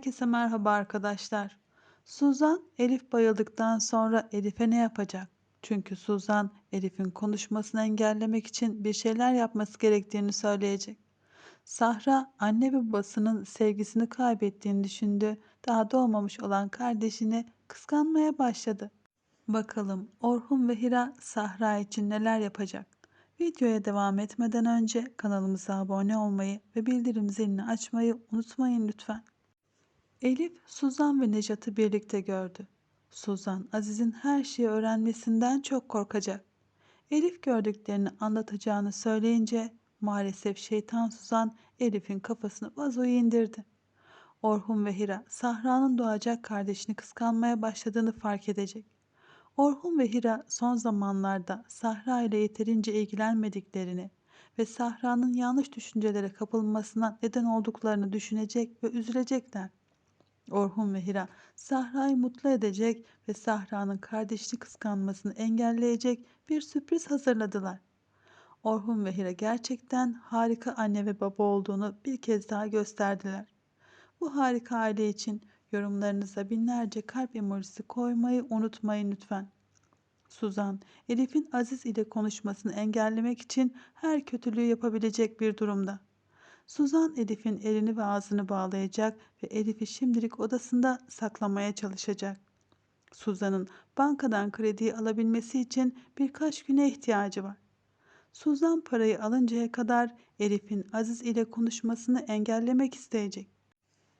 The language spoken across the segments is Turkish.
Herkese merhaba arkadaşlar. Suzan, Elif bayıldıktan sonra Elif'e ne yapacak? Çünkü Suzan, Elif'in konuşmasını engellemek için bir şeyler yapması gerektiğini söyleyecek. Sahra, anne ve babasının sevgisini kaybettiğini düşündü. Daha doğmamış olan kardeşini kıskanmaya başladı. Bakalım Orhun ve Hira Sahra için neler yapacak? Videoya devam etmeden önce kanalımıza abone olmayı ve bildirim zilini açmayı unutmayın lütfen. Elif, Suzan ve Nejat'ı birlikte gördü. Suzan, Aziz'in her şeyi öğrenmesinden çok korkacak. Elif gördüklerini anlatacağını söyleyince maalesef şeytan Suzan Elif'in kafasını vazoya indirdi. Orhun ve Hira, Sahra'nın doğacak kardeşini kıskanmaya başladığını fark edecek. Orhun ve Hira son zamanlarda Sahra ile yeterince ilgilenmediklerini ve Sahra'nın yanlış düşüncelere kapılmasına neden olduklarını düşünecek ve üzülecekler. Orhun ve Hira Sahra'yı mutlu edecek ve Sahra'nın kardeşini kıskanmasını engelleyecek bir sürpriz hazırladılar. Orhun ve Hira gerçekten harika anne ve baba olduğunu bir kez daha gösterdiler. Bu harika aile için yorumlarınıza binlerce kalp emojisi koymayı unutmayın lütfen. Suzan, Elif'in Aziz ile konuşmasını engellemek için her kötülüğü yapabilecek bir durumda. Suzan Elif'in elini ve ağzını bağlayacak ve Elif'i şimdilik odasında saklamaya çalışacak. Suzan'ın bankadan krediyi alabilmesi için birkaç güne ihtiyacı var. Suzan parayı alıncaya kadar Elif'in Aziz ile konuşmasını engellemek isteyecek.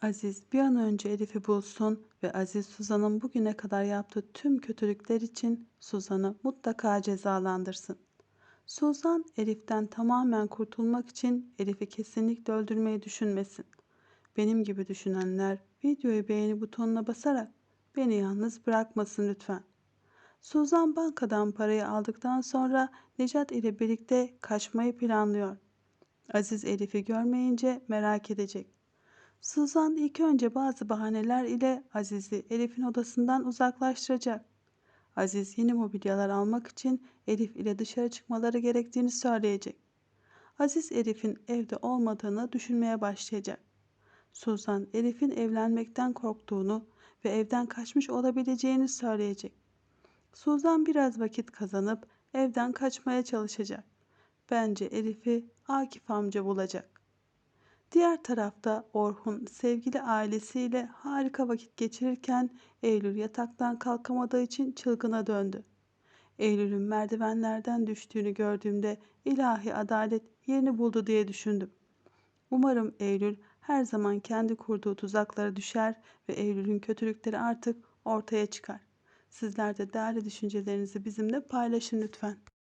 Aziz bir an önce Elif'i bulsun ve Aziz Suzan'ın bugüne kadar yaptığı tüm kötülükler için Suzan'ı mutlaka cezalandırsın. Suzan Elif'ten tamamen kurtulmak için Elif'i kesinlikle öldürmeyi düşünmesin. Benim gibi düşünenler videoyu beğeni butonuna basarak beni yalnız bırakmasın lütfen. Suzan bankadan parayı aldıktan sonra Necat ile birlikte kaçmayı planlıyor. Aziz Elif'i görmeyince merak edecek. Suzan ilk önce bazı bahaneler ile Aziz'i Elif'in odasından uzaklaştıracak. Aziz yeni mobilyalar almak için Elif ile dışarı çıkmaları gerektiğini söyleyecek. Aziz Elif'in evde olmadığını düşünmeye başlayacak. Suzan Elif'in evlenmekten korktuğunu ve evden kaçmış olabileceğini söyleyecek. Suzan biraz vakit kazanıp evden kaçmaya çalışacak. Bence Elif'i Akif amca bulacak. Diğer tarafta Orhun sevgili ailesiyle harika vakit geçirirken Eylül yataktan kalkamadığı için çılgına döndü. Eylül'ün merdivenlerden düştüğünü gördüğümde ilahi adalet yerini buldu diye düşündüm. Umarım Eylül her zaman kendi kurduğu tuzaklara düşer ve Eylül'ün kötülükleri artık ortaya çıkar. Sizler de değerli düşüncelerinizi bizimle paylaşın lütfen.